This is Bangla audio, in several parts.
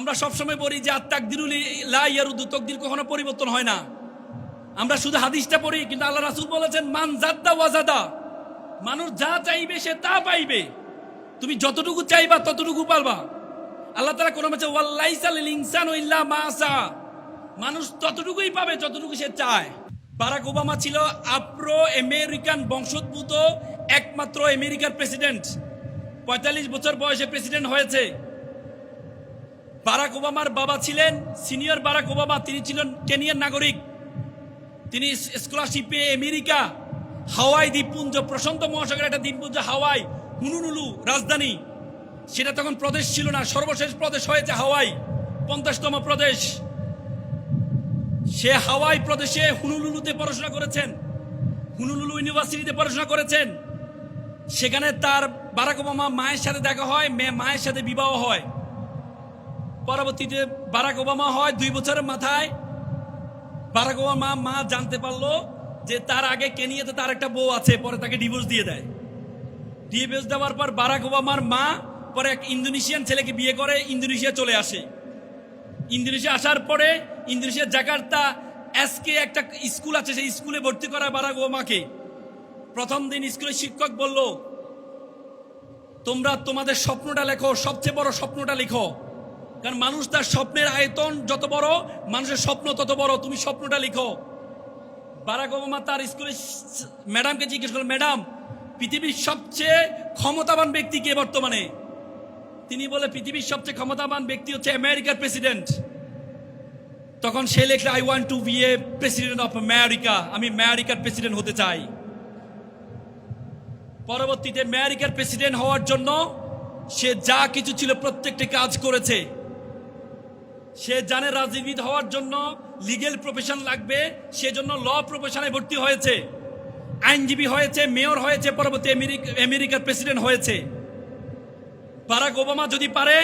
আমরা সবসময় বলি যে আত্মাক দিরুল লাইয়ারুদ্দু তকদির কখনো পরিবর্তন হয় না। আমরা শুধু হাদিসটা পড়ি, কিন্তু আল্লাহ রাসুল বলেছেন, মান জাদ্দা ওয়াজাদা মানুষ যা চাইবে সে তা পাইবে। তুমি যতটুকু চাইবা ততটুকু পারবা। আল্লাহ তারা কোনো মাঝে ওয়াল্লাইসাল ইনসান ইল্লা মাসা মানুষ ততটুকুই পাবে যতটুকু সে চায়। বারাক ওবামা ছিল আপ্রো আমেরিকান বংশোদ্ভূত, একমাত্র আমেরিকার প্রেসিডেন্ট। পঁয়তাল্লিশ বছর বয়সে প্রেসিডেন্ট হয়েছে। বারাক ওবামার বাবা ছিলেন, সিনিয়র বারাক ওবামা, তিনি ছিলেন কেনিয়ার নাগরিক। তিনি স্কলারশিপে আমেরিকা, হাওয়াই দ্বীপপুঞ্জ, প্রশান্ত মহাসাগরের একটা দ্বীপপুঞ্জ, হাওয়াই হুনুনুলু রাজধানী। সেটা তখন প্রদেশ ছিল না, সর্বশেষ প্রদেশ হয়েছে হাওয়াই, পঞ্চাশতম প্রদেশ। সে হাওয়াই প্রদেশে হুনুলুলুতে পড়াশোনা করেছেন, হুনুলুলু ইউনিভার্সিটিতে পড়াশোনা করেছেন। সেখানে তার বারাক ওবামা মায়ের সাথে দেখা হয় মেয়ে মায়ের সাথে বিবাহ হয়। পরবর্তীতে বারাক ওবামা হয়, দুই বছরের মাথায় বারাক ওবামা মা জানতে পারল যে তার আগে কেনিয়াতে তার একটা বউ আছে, পরে তাকে ডিভোর্স দিয়ে দেয়। ডিভোর্স দেওয়ার পর বারাক ওবামার মা পরে এক ইন্দোনেশিয়ান ছেলেকে বিয়ে করে ইন্দোনেশিয়া চলে আসে। ইন্দোনেশিয়া আসার পরে ইন্দোনেশিয়ার জাকার্তা এসকে একটা স্কুল আছে, সেই স্কুলে ভর্তি করা বারাক ওবামাকে। প্রথম দিন স্কুলের শিক্ষক বলল, তোমরা তোমাদের স্বপ্নটা লেখো, সবচেয়ে বড় স্বপ্নটা লিখো। কারণ মানুষ তার স্বপ্নের আয়তন যত বড়, মানুষের স্বপ্ন তত বড়। তুমি স্বপ্নটা লিখো। বারাক ওবামা তার স্কুলে ম্যাডামকে জিজ্ঞেস করল, ম্যাডাম, পৃথিবীর সবচেয়ে ক্ষমতাবান ব্যক্তি কে বর্তমানে? তিনি বলে, পৃথিবীর সবচেয়ে ক্ষমতাবান ব্যক্তি হচ্ছে আমেরিকার প্রেসিডেন্ট। তখন সে লেখলে, I want to be a president of America. আমি আমেরিকার প্রেসিডেন্ট হতে চাই। পরবর্তীতে আমেরিকার প্রেসিডেন্ট হওয়ার জন্য সে যা কিছু ছিল প্রত্যেকটি কাজ করেছে। সে জানে রাজনীতিবিদ হওয়ার জন্য লিগেল প্রফেশন লাগবে, সেজন্য ল প্রফেশনে ভর্তি হয়েছে। আইনজীবী হয়েছে, মেয়র হয়েছে, পরবর্তী আমেরিকার প্রেসিডেন্ট হয়েছে। বারাক ওবামা যদি পারে,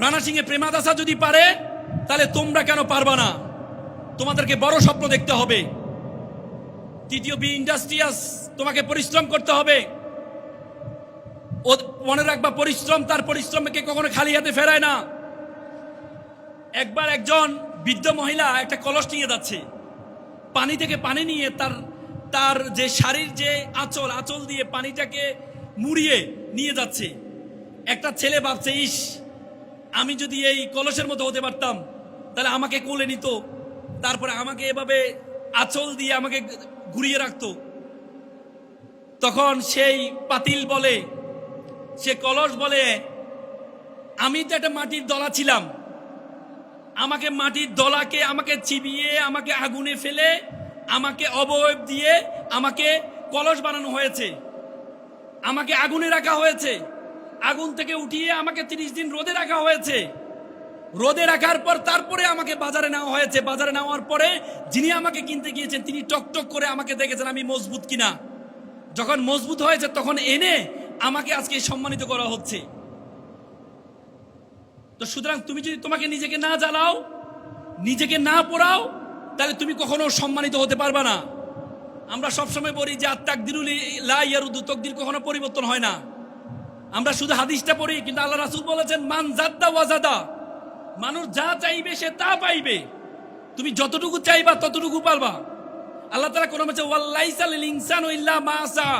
রানা সিং এ প্রেমাদাসা যদি পারে, তাহলে তোমরা কেন পারবা না? তোমাদেরকে বড় স্বপ্ন দেখতে হবে। তৃতীয় বি ইন্ডাস্ট্রিয়াস তোমাকে পরিশ্রম করতে হবে। মনে রাখবা, পরিশ্রম তার পরিশ্রমকে কখনো খালি হাতে ফেরায় না। একবার একজন বৃদ্ধ মহিলা একটা কলস নিয়ে যাচ্ছে। পানি থেকে পানি নিয়ে তার তার যে শাড়ির যে আঁচল আঁচল দিয়ে পানিটাকে মুড়িয়ে নিয়ে যাচ্ছে। একটা ছেলে ভাবছে, ইস, আমি যদি এই কলসের মতো হতে পারতাম, তাহলে আমাকে কোলে নিত, তারপরে আমাকে এভাবে আঁচল দিয়ে আমাকে ঘুরিয়ে রাখতো। তখন সেই পাতিল বলে, সে কলস বলে, আমি তো একটা মাটির দলা ছিলাম আমাকে মাটির দলাকে, আমাকে চিবিয়ে, আমাকে আগুনে ফেলে, আমাকে অবয়ব দিয়ে আমাকে কলস বানানো হয়েছে। আমাকে আগুনে রাখা হয়েছে। আগুন থেকে উঠিয়ে আমাকে তিরিশ দিন রোদে রাখা হয়েছে। রোদে রাখার পর তারপরে আমাকে বাজারে নেওয়া হয়েছে। বাজারে নেওয়ার পরে যিনি আমাকে কিনতে গিয়েছেন, তিনি টকটক করে আমাকে দেখেছেন, আমি মজবুত কিনা? যখন মজবুত হয়েছে, তখন এনে আমাকে আজকে সম্মানিত করা হচ্ছে। তো সুতরাং তুমি যদি তোমাকে নিজেকে না জ্বালাও, নিজেকে না পড়াও, তাহলে তুমি কখনো সম্মানিত হতে পারবে না। আমরা সবসময় বলি যে আত্মাক দিরুল লাইয়ারুদ্দু তকদির কখনো পরিবর্তন হয় না। আমরা শুধু হাদিসটা পড়ি, কিন্তু আল্লাহ রাসুল বলেছেন, মান জাদ্দা ওয়াজাদা মানুষ যা চাইবে সে তা পাইবে। তুমি যতটুকু চাইবা ততটুকু পারবা। আল্লাহ তারা কোনো মাঝে ওয়াল্লাইসাল ইনসান ইল্লা মাসা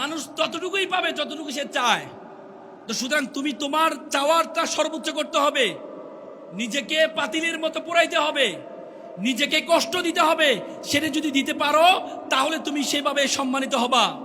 মানুষ ততটুকুই পাবে যতটুকু সে চায়। তো সুতরাং তুমি তোমার চাওয়ারটা সর্বোচ্চ করতে হবে। নিজেকে পাতিলের মতো পোড়াইতে হবে। নিজেকে কষ্ট দিতে হবে। সেটা যদি দিতে পারো, তাহলে তুমি সেভাবে সম্মানিত হবা।